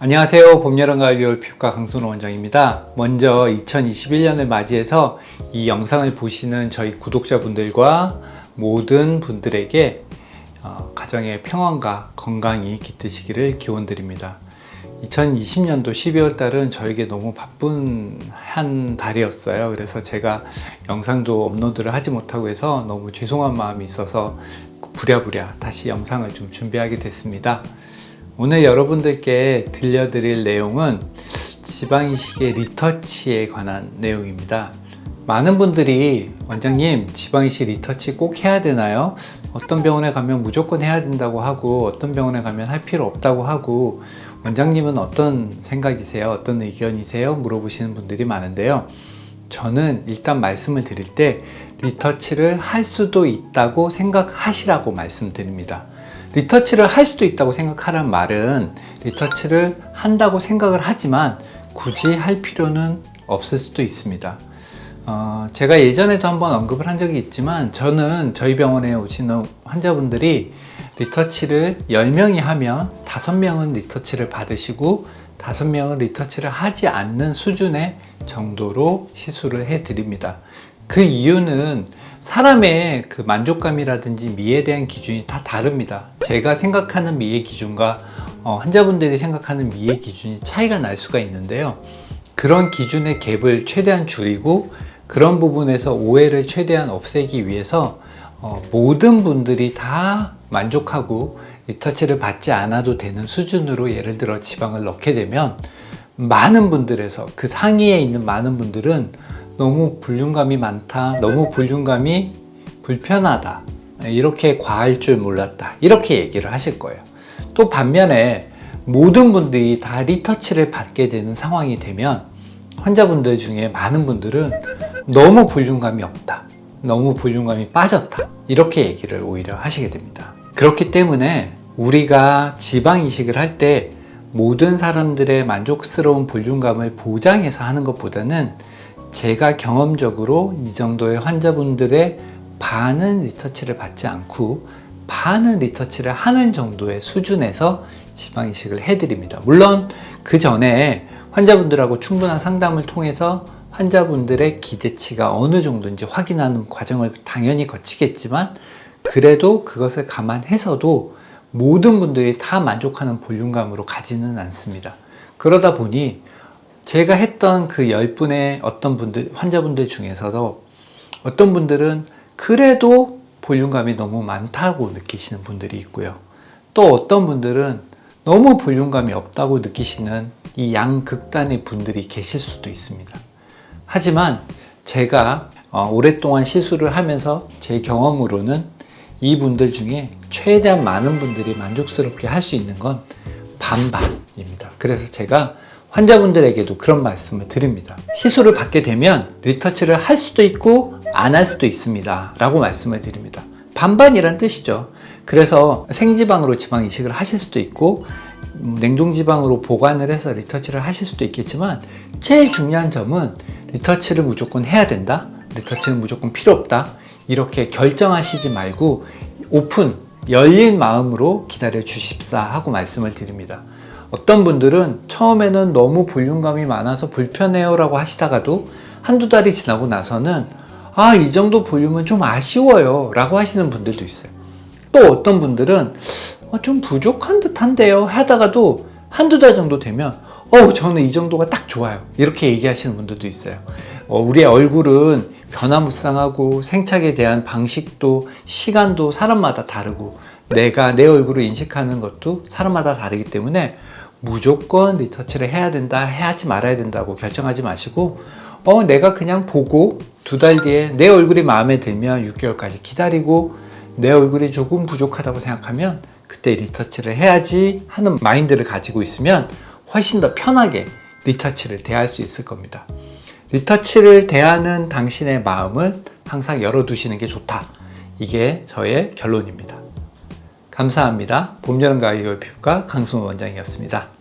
안녕하세요. 봄, 여름, 가을, 겨울 피부과 강순호 원장입니다. 먼저 2021년을 맞이해서 이 영상을 보시는 저희 구독자분들과 모든 분들에게 어, 가정의 평안과 건강이 깃드시기를 기원드립니다. 2020년도 12월 달은 저에게 너무 바쁜 한 달이었어요. 그래서 제가 영상도 업로드를 하지 못하고 해서 너무 죄송한 마음이 있어서 부랴부랴 다시 영상을 좀 준비하게 됐습니다. 오늘 여러분들께 들려드릴 내용은 지방이식의 리터치에 관한 내용입니다. 많은 분들이 원장님 지방이식 리터치 꼭 해야 되나요? 어떤 병원에 가면 무조건 해야 된다고 하고 어떤 병원에 가면 할 필요 없다고 하고 원장님은 어떤 생각이세요? 어떤 의견이세요? 물어보시는 분들이 많은데요. 저는 일단 말씀을 드릴 때 리터치를 할 수도 있다고 생각하시라고 말씀드립니다. 리터치를 할 수도 있다고 생각하란 말은 리터치를 한다고 생각을 하지만 굳이 할 필요는 없을 수도 있습니다. 어, 제가 예전에도 한번 언급을 한 적이 있지만 저는 저희 병원에 오시는 환자분들이 리터치를 10명이 하면 5명은 리터치를 받으시고 5명은 리터치를 하지 않는 수준의 정도로 시술을 해 드립니다. 그 이유는 사람의 그 만족감이라든지 미에 대한 기준이 다 다릅니다. 제가 생각하는 미의 기준과 어, 환자분들이 생각하는 미의 기준이 차이가 날 수가 있는데요. 그런 기준의 갭을 최대한 줄이고 그런 부분에서 오해를 최대한 없애기 위해서 어, 모든 분들이 다 만족하고 리터치를 받지 않아도 되는 수준으로 예를 들어 지방을 넣게 되면 많은 분들에서 그 상위에 있는 많은 분들은 너무 불륜감이 많다, 너무 불륜감이 불편하다, 이렇게 과할 줄 몰랐다, 이렇게 얘기를 하실 거예요. 또 반면에 모든 분들이 다 리터치를 받게 되는 상황이 되면 환자분들 중에 많은 분들은 너무 불륜감이 없다, 너무 불륜감이 빠졌다, 이렇게 얘기를 오히려 하시게 됩니다. 그렇기 때문에 우리가 지방 이식을 할 때 모든 사람들의 만족스러운 볼륨감을 보장해서 하는 것보다는 제가 경험적으로 이 정도의 환자분들의 반은 리터치를 받지 않고 반은 리터치를 하는 정도의 수준에서 지방 이식을 해드립니다. 물론 그 전에 환자분들하고 충분한 상담을 통해서 환자분들의 기대치가 어느 정도인지 확인하는 과정을 당연히 거치겠지만 그래도 그것을 감안해서도 모든 분들이 다 만족하는 볼륨감으로 가지는 않습니다. 그러다 보니 제가 했던 그 10분의 어떤 분들, 환자분들 중에서도 어떤 분들은 그래도 볼륨감이 너무 많다고 느끼시는 분들이 있고요. 또 어떤 분들은 너무 볼륨감이 없다고 느끼시는 이 양극단의 분들이 계실 수도 있습니다. 하지만 제가 어, 오랫동안 시술을 하면서 제 경험으로는 이분들 중에 최대한 많은 분들이 만족스럽게 할 수 있는 건 반반입니다. 그래서 제가 환자분들에게도 그런 말씀을 드립니다. 시술을 받게 되면 리터치를 할 수도 있고 안 할 수도 있습니다. 라고 말씀을 드립니다. 반반이란 뜻이죠. 그래서 생지방으로 지방 이식을 하실 수도 있고 냉동지방으로 보관을 해서 리터치를 하실 수도 있겠지만 제일 중요한 점은 리터치를 무조건 해야 된다. 리터치는 무조건 필요 없다. 이렇게 결정하시지 말고 오픈, 열린 마음으로 기다려 주십사 하고 말씀을 드립니다. 어떤 분들은 처음에는 너무 볼륨감이 많아서 불편해요 라고 하시다가도 한두 달이 지나고 나서는 아, 이 정도 볼륨은 좀 아쉬워요 라고 하시는 분들도 있어요. 또 어떤 분들은 어, 좀 부족한 듯 한데요 하다가도 한두 달 정도 되면 어, 저는 이 정도가 딱 좋아요. 이렇게 얘기하시는 분들도 있어요. 어, 우리의 얼굴은 변화무쌍하고 생착에 대한 방식도 시간도 사람마다 다르고 내가 내 얼굴을 인식하는 것도 사람마다 다르기 때문에 무조건 리터치를 해야 된다, 해야지 말아야 된다고 결정하지 마시고, 어, 내가 그냥 보고 두 달 뒤에 내 얼굴이 마음에 들면 6개월까지 기다리고 내 얼굴이 조금 부족하다고 생각하면 그때 리터치를 해야지 하는 마인드를 가지고 있으면 훨씬 더 편하게 리터치를 대할 수 있을 겁니다. 리터치를 대하는 당신의 마음을 항상 열어두시는 게 좋다. 이게 저의 결론입니다. 감사합니다. 봄, 여름, 가을, 겨울 피부과 강승호 원장이었습니다.